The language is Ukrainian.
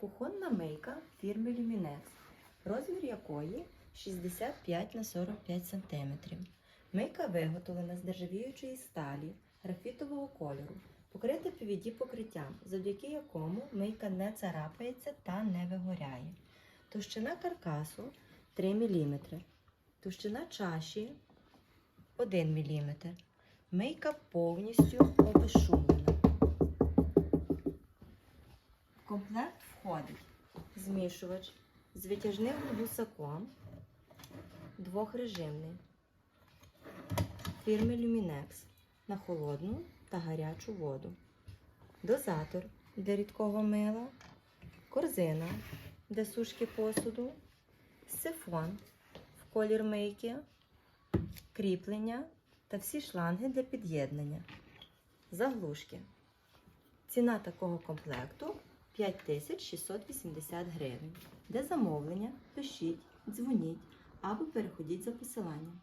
Кухонна мийка фірми Luminex, розмір якої 65 на 45 см. Мийка виготовлена з нержавіючої сталі графітового кольору, покрита PVD покриттям, завдяки якому мийка не царапається та не вигоряє. Товщина каркасу 3 мм, товщина чаші 1 мм. Мийка повністю обезшумлена. Комплект входить. Змішувач з витяжним гусаком двохрежимний. Фірми Luminex на холодну та гарячу воду, дозатор для рідкого мила, корзина для сушки посуду, сифон в колір мийки, кріплення та всі шланги для під'єднання, заглушки. Ціна такого комплекту 5680 гривень. Для замовлення пишіть, дзвоніть або переходіть за посиланням.